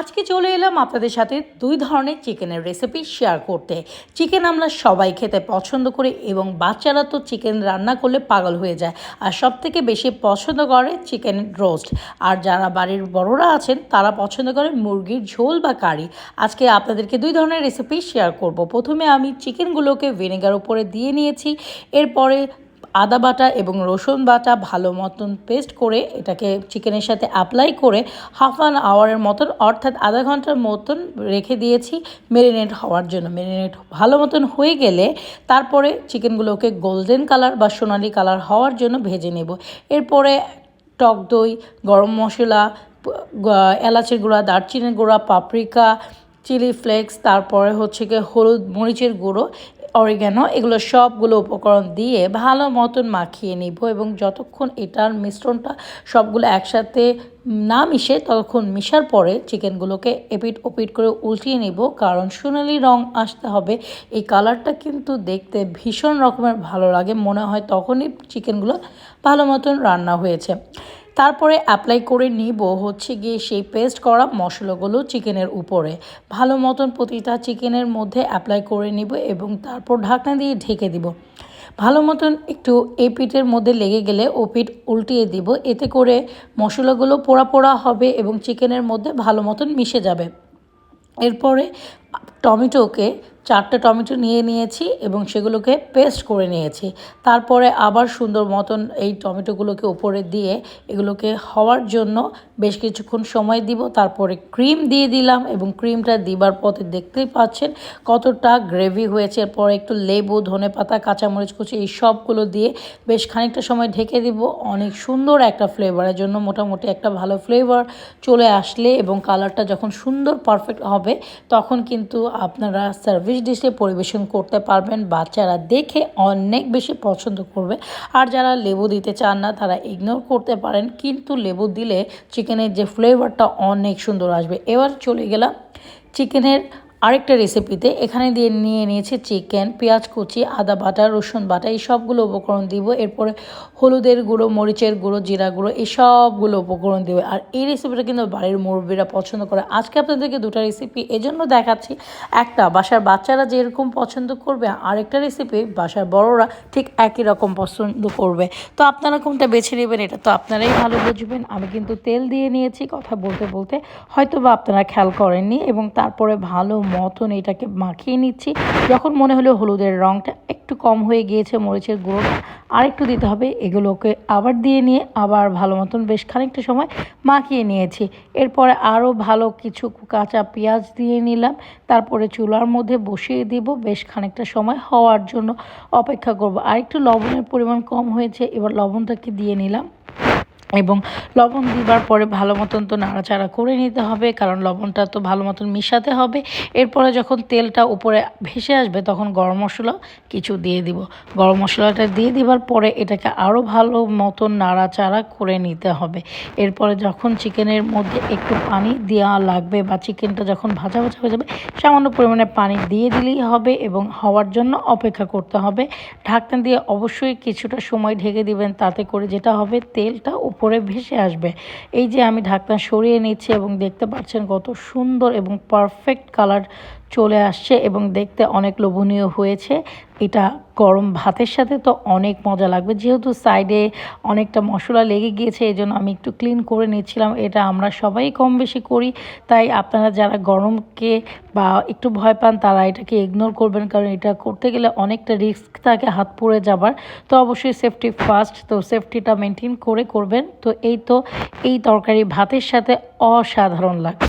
আজকে চলে এলাম আপনাদের সাথে দুই ধরনের চিকেনের রেসিপি শেয়ার করতে। চিকেন আমরা সবাই খেতে পছন্দ করি এবং বাচ্চারা তো চিকেন রান্না করলে পাগল হয়ে যায়। আর সব থেকে বেশি পছন্দ করে চিকেন রোস্ট আর যারা বাড়ির বড়রা আছেন, তারা পছন্দ করে মুরগির ঝোল বা কারি। আজকে আপনাদেরকে দুই ধরনের রেসিপি শেয়ার করব। প্রথমে আমি চিকেনগুলোকে ভিনেগার উপরে দিয়ে নিয়েছি। এরপরে আদা বাটা এবং রসুন বাটা ভালো মতন পেস্ট করে এটাকে চিকেনের সাথে অ্যাপ্লাই করে হাফ অ্যান আওয়ারের মতন, অর্থাৎ আধা ঘণ্টার মতন রেখে দিয়েছি মেরিনেট হওয়ার জন্য। মেরিনেট ভালো মতন হয়ে গেলে তারপরে চিকেনগুলোকে গোল্ডেন কালার বা সোনালি কালার হওয়ার জন্য ভেজে নেব। এরপরে টক দই, গরম মশলা এলাচের গুঁড়া, দারচিনির গুঁড়া পাপরিকা চিলি ফ্লেক্স তারপরে হচ্ছে গিয়ে হলুদ মরিচের গুঁড়ো অরিগ্যানো এগুলো সবগুলো উপকরণ দিয়ে ভালো মতন মাখিয়ে নিব এবং যতক্ষণ এটার মিশ্রণটা সবগুলো একসাথে না মিশে ততক্ষণ মিশার পরে চিকেনগুলোকে এপিট ওপিট করে উল্টিয়ে নিব, কারণ সোনালি রং আসতে হবে। এই কালারটা কিন্তু দেখতে ভীষণ রকমের ভালো লাগে, মনে হয় তখনই চিকেনগুলো ভালো মতন রান্না হয়েছে। তারপরে অ্যাপ্লাই করে নিব হচ্ছে গিয়ে সেই পেস্ট করা মশলাগুলো চিকেনের উপরে। ভালো মতন প্রতিটা চিকেনের মধ্যে অ্যাপ্লাই করে নিব এবং তারপর ঢাকনা দিয়ে ঢেকে দিব। ভালো মতন একটু এই পিঠের মধ্যে লেগে গেলে ও পিঠ উল্টিয়ে দিব। এতে করে মশলাগুলো পোড়া পোড়া হবে এবং চিকেনের মধ্যে ভালো মতন মিশে যাবে। এরপরে টমেটোকে চারটে টমেটো নিয়ে নিয়েছি এবং সেগুলোকে পেস্ট করে নিয়েছি। তারপরে আবার সুন্দর মতন এই টমেটোগুলোকে উপরে দিয়ে এগুলোকে হওয়ার জন্য বেশ কিছুক্ষণ সময় দিব। তারপরে ক্রিম দিয়ে দিলাম এবং ক্রিমটা দিবার পথে দেখতেই পাচ্ছেন কতটা গ্রেভি হয়েছে। এরপরে একটু লেবু, ধনে পাতা, কাঁচামরিচ কুচি এই সবগুলো দিয়ে বেশ খানিকটা সময় ঢেকে দিব। অনেক সুন্দর একটা ফ্লেভারের জন্য মোটামুটি একটা ভালো ফ্লেভার চলে আসলে এবং কালারটা যখন সুন্দর পারফেক্ট হবে তখন কিন্তু আপনারা সার্ভিস ডিশে পরিবেশন করতে পারবেন। বাচ্চারা দেখে অনেক বেশি পছন্দ করবে। আর যারা লেবু দিতে চান না, তারা ইগনোর করতে পারেন। কিন্তু লেবু দিলে চিকেনের যে ফ্লেভারটা অনেক সুন্দর আসবে। এবার চলে গেলাম চিকেনের আরেকটা রেসিপিতে এখানে দিয়ে নিয়ে নিয়েছি চিকেন পেঁয়াজ কুচি, আদা বাটা, রসুন বাটা, এই সবগুলো উপকরণ দিব। এরপরে হলুদের গুঁড়ো, মরিচের গুঁড়ো, জিরা গুঁড়ো, এই সবগুলো উপকরণ দেবে। আর এই রেসিপিটা কিন্তু বাড়ির মুরব্বীরা পছন্দ করে। আজকে আপনাদেরকে দুটো রেসিপি এজন্য দেখাচ্ছি। একটা, বাসার বাচ্চারা যেরকম পছন্দ করবে আরেকটা রেসিপি বাসার বড়রা ঠিক একই রকম পছন্দ করবে। তো আপনারা কোনটা বেছে নেবেন, এটা তো আপনারাই ভালো বুঝবেন। আমি কিন্তু তেল দিয়ে নিয়েছি কথা বলতে বলতে। হয়তো বা আপনারা খেয়াল করেননি, এবং তারপরে ভালো মতন এটাকে মাখিয়ে নিচ্ছি। যখন মনে হলো হলুদের রঙটা একটু কম হয়ে গিয়েছে, মরিচের গুঁড়োটা আরেকটু দিতে হবে, এগুলোকে আবার দিয়ে নিয়ে আবার ভালো মতন বেশ খানিকটা সময় মাখিয়ে নিয়েছি। এরপরে আরও ভালো কিছু কাঁচা পেঁয়াজ দিয়ে নিলাম। তারপরে চুলার মধ্যে বসিয়ে দিব বেশ খানিকটা সময় হওয়ার জন্য অপেক্ষা করব। আর একটু লবণের পরিমাণ কম হয়েছে, এবার লবণটাকে দিয়ে নিলাম। এবং লবণ দিবার পরে ভালো মতন তো নাড়াচাড়া করে নিতে হবে, কারণ লবণটা তো ভালো মতন মিশাতে হবে। এরপরে যখন তেলটা উপরে ভেসে আসবে, তখন গরম মশলা কিছু দিয়ে দিব। গরম মশলাটা দিয়ে দিবার পরে এটাকে আরও ভালো মতন নাড়াচাড়া করে নিতে হবে। এরপরে যখন চিকেনের মধ্যে একটু পানি দেওয়া লাগবে বা চিকেনটা যখন ভাজা ভাজা হয়ে যাবে, সামান্য পরিমাণে পানি দিয়ে দিলেই হবে এবং হওয়ার জন্য অপেক্ষা করতে হবে। ঢাকনা দিয়ে অবশ্যই কিছুটা সময় ঢেকে দিবেন, তাতে করে যেটা হবে তেলটা উপরে ভেসে আসবে। এই যে আমি ঢাকনা সরিয়ে নিচ্ছি এবং দেখতে পাচ্ছেন কত সুন্দর এবং পারফেক্ট কালার চলে আসছে এবং দেখতে অনেক লোভনীয় হয়েছে। এটা গরম ভাতের সাথে তো অনেক মজা লাগবে। যেহেতু সাইডে অনেকটা মশলা লেগে গিয়েছে এই জন্য আমি একটু ক্লিন করে নিচ্ছিলাম। এটা আমরা সবাই কম বেশি করি। তাই আপনারা যারা গরমকে বা একটু ভয় পান, তারা এটাকে ইগনোর করবেন। কারণ এটা করতে গেলে অনেকটা রিস্ক থাকে হাত পড়ে যাবার। তো অবশ্যই সেফটি ফার্স্ট তো সেফটিটা মেনটেন করে করবেন। তো এই তো, এই তরকারি ভাতের সাথে অসাধারণ লাগে